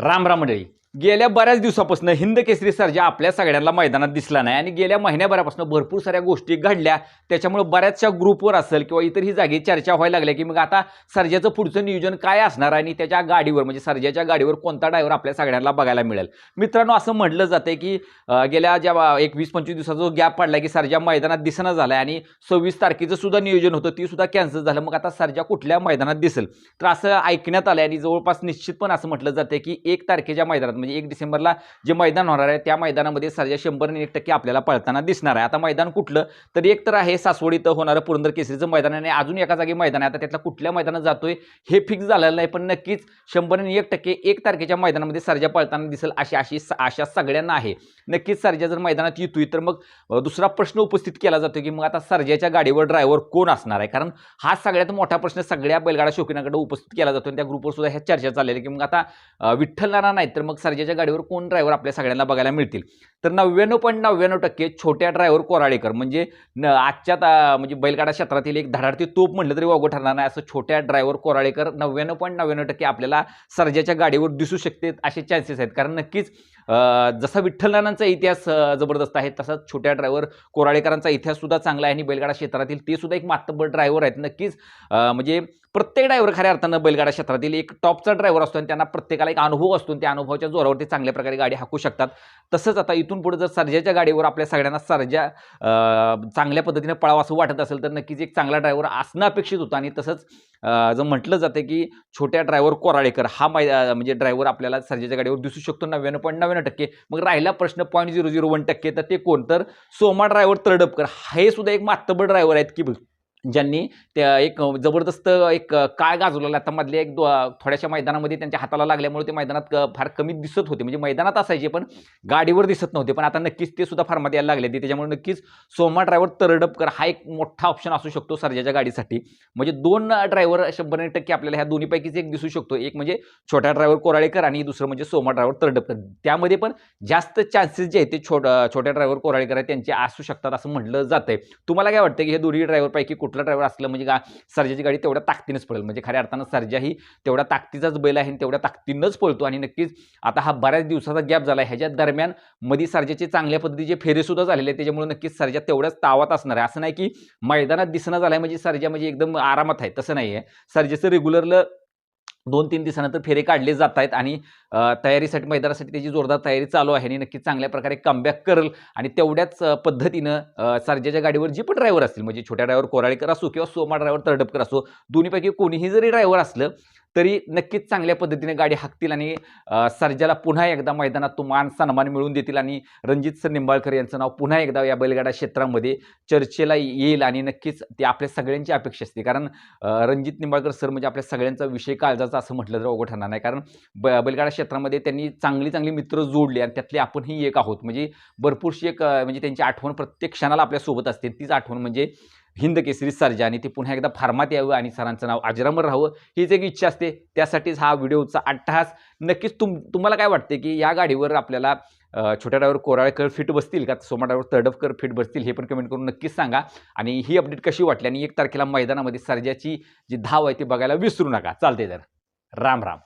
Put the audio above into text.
राम राम मंडळी. गेल्या बऱ्याच दिवसापासून हिंद केसरी सर्जा आपल्या सगळ्यांना मैदानात दिसला नाही आणि गेल्या महिन्याभरापासून भरपूर साऱ्या गोष्टी घडल्या त्याच्यामुळे बऱ्याचशा ग्रुपवर असेल किंवा इतरही जागी चर्चा व्हायला लागल्या की मग आता सर्जाचं पुढचं नियोजन काय असणार आणि त्याच्या गाडीवर म्हणजे सर्जाच्या गाडीवर कोणता ड्रायव्हर आपल्या सगळ्यांना बघायला मिळेल? मित्रांनो असं म्हटलं जातं की गेल्या ज्या एक वीस पंचवीस दिवसाचा जो गॅप पडला की सर्जा मैदानात दिसणं झाला आणि सव्वीस तारखेचं सुद्धा नियोजन होतं ती सुद्धा कॅन्सल झालं. मग आता सर्जा कुठल्या मैदानात दिसेल? तर असं ऐकण्यात आलं आणि जवळपास निश्चित पण असं म्हटलं जातं की एक तारखेच्या मैदानात म्हणजे एक डिसेंबरला जे मैदान होणार आहे त्या मैदानामध्ये सर्जा शंभर एक टक्के आपल्याला पळताना दिसणार आहे. आता मैदान कुठलं? तर एक तर आहे सासवड इथं होणारं पुरंदर केसरीचं मैदान आणि अजून एका जागी मैदान आहे. आता त्यातला कुठल्या मैदानात जातोय हे फिक्स झालेलं नाही पण नक्कीच शंभर आणि एक टक्के एक तारखेच्या मैदानामध्ये सर्जा पळताना दिसेल अशी अशी आशा सगळ्यांना आहे. नक्कीच सर्जा जर मैदानात येतोय तर मग दुसरा प्रश्न उपस्थित केला जातो की मग आता सर्जाच्या गाडीवर ड्रायव्हर कोण असणार आहे? कारण हा सगळ्यात मोठा प्रश्न सगळ्या बैलगाडा शौकीनाकडे उपस्थित केला जातो आणि त्या ग्रुपवर सुद्धा ह्या चर्चा चाललेल्या की मग आता अ, विठ्ठल नाना नाही तर मग सर्जाच्या गाडीवर कोण ड्रायव्हर आपल्या सगळ्यांना बघायला मिळतील? तर नव्याण्णव पॉईंट नव्याण्णव टक्के छोट्या ड्रायव्हर कोराळेकर. म्हणजे न आजच्या म्हणजे बैलगाडा क्षेत्रातील एक धडाडती तोप म्हटलं तरी वागू ठरणार नाही. असं छोट्या ड्रायव्हर कोराळेकर नव्याण्णव पॉईंट नव्याण्णव टक्के आपल्याला सर्जाच्या गाडीवर दिसू शकते असे चान्सेस आहेत. कारण नक्कीच जसा विठ्ठल इतिहास जबरदस्त आहे तसाच छोट्या ड्रायव्हर कोराळेकरांचा इतिहास सुद्धा चांगला आहे. आणि बैलगाडा क्षेत्रातील ते सुद्धा एक मातब्बर ड्रायव्हर आहेत. नक्कीच म्हणजे प्रत्येक ड्रायव्हर खऱ्या अर्थानं बैलगाडा क्षेत्रातील एक टॉपचा ड्रायव्हर असतो आणि त्यांना प्रत्येकाला एक अनुभव असतो त्या अनुभवाच्या जोरावरती चांगल्या प्रकारे गाडी हाकू शकतात. तसंच आता इथून पुढे जर सर्जाच्या गाडीवर आपल्या सगळ्यांना सर्जा चांगल्या पद्धतीने पळावं असं वाटत असेल तर नक्कीच एक चांगला ड्रायव्हर असणं अपेक्षित होतं. आणि तसंच जर म्हटलं जातं की छोट्या ड्रायव्हर कोराळेकर हा मै म्हणजे ड्रायव्हर आपल्याला सर्जाच्या गाडीवर दिसू शकतो नव्याण्णव पॉईंट नव्याण्णव टक्के. मग राहिला प्रश्न पॉईंट झिरो झिरो वन टक्के तर ते कोण? तर सोमा ड्रायव्हर तरडपकर हे सुद्धा एक मातबर ड्रायव्हर आहेत की ज्यांनी त्या एक जबरदस्त एक काळ गाजवलेला आता मधल्या एक थोड्याशा मैदानामध्ये त्यांच्या हाताला लागल्यामुळे ते मैदानात फार कमी दिसत होते. म्हणजे मैदानात असायचे पण गाडीवर दिसत नव्हते. पण आता नक्कीच ते सुद्धा फार्मात यायला लागले ते त्याच्यामुळे नक्कीच सोमा ड्रायव्हर तरडपकर हा एक मोठा ऑप्शन असू शकतो सर्जाच्या गाडीसाठी. म्हणजे दोन ड्रायव्हर शंभर टक्के आपल्याला ह्या दोन्हीपैकीच एक दिसू शकतो. एक म्हणजे छोटा ड्रायव्हर कोराळेकर आणि दुसरं म्हणजे सोमा ड्रायव्हर तरडपकर त्यामध्ये पण जास्त चान्सेस जे आहेत ते छोट छोट्या ड्रायव्हर कोराळेकर आहेत त्यांचे असू शकतात असं म्हटलं जातंय. तुम्हाला काय वाटतं की हे दोन्ही ड्रायव्हरपैकी कुठला ड्रायव्हर असलं म्हणजे गा सर्जाची गाडी तेवढ्या ताकदीनंच पडेल म्हणजे खऱ्या अर्थानं सर्जा ही तेवढ्या ताकदीचाच बैल आहे आणि तेवढ्या ताकदीनंच पळतो. आणि नक्कीच आता हा बऱ्याच दिवसाचा गॅप झाला आहे. ह्याच्या दरम्यानमध्ये सर्जाचे चांगल्या पद्धतीचे फेरेसुद्धा झालेले आहेत. त्याच्यामुळे नक्कीच सर्जा तेवढ्याच तावात असणार आहे. असं नाही की मैदानात दिसणं झालं आहे म्हणजे सर्जा म्हणजे एकदम आरामात आहे. तसं नाही आहे सर्जेचं रेग्युलरलं दोन तीन दिवसानंतर फेरे काढले जात आहेत आणि तयारीसाठी मैदानासाठी त्याची जोरदार तयारी चालू आहे आणि नक्कीच चांगल्या प्रकारे कमबॅक करेल आणि तेवढ्याच पद्धतीनं अ, सर्जाच्या गाडीवर जे पण ड्रायव्हर असतील म्हणजे छोट्या ड्रायव्हर कोराळेकर असो किंवा सोमा ड्रायव्हर तरडपकर असो दोन्हीपैकी कोणीही जरी ड्रायव्हर असलं तरी नक्कीच चांगल्या पद्धतीने गाडी हाकतील आणि सर्जाला पुन्हा एकदा मैदानात तो मान सन्मान मिळवून देतील आणि रणजित सर निंबाळकर यांचं नाव पुन्हा एकदा या बैलगाडा क्षेत्रामध्ये चर्चेला येईल आणि नक्कीच ते आपल्या सगळ्यांची अपेक्षा असते. कारण रणजित निंबाळकर सर म्हणजे आपल्या सगळ्यांचा विषय काळजाचा असं म्हटलं तर अवघड ठरणार नाही. कारण ब बैलगाडा क्षेत्रामध्ये त्यांनी चांगली चांगली मित्र जोडली आणि त्यातले आपणही एक आहोत. म्हणजे भरपूरशी एक म्हणजे त्यांची आठवण प्रत्येक क्षणाला आपल्यासोबत असते. तीच आठवण म्हणजे हिंद केसरी सर्जा आणि ती पुन्हा एकदा फार्मात यावं आणि सरांचं नाव अजरामर राहावं हीच एक इच्छा असते. त्यासाठीच हा व्हिडिओचा अट्टहास नक्कीच तुम तुम्हाला काय वाटते की या गाडीवर आपल्याला छोट्या ड्रायव्हर कोराळेकर फिट बसतील का? सोमा ड्रायव्हर तडफकर फिट बसतील हे पण कमेंट करून नक्कीच सांगा. आणि ही अपडेट कशी वाटली? आणि एक तारखेला मैदानामध्ये सर्जाची जी धाव आहे ती बघायला विसरू नका. चालते तर. राम राम.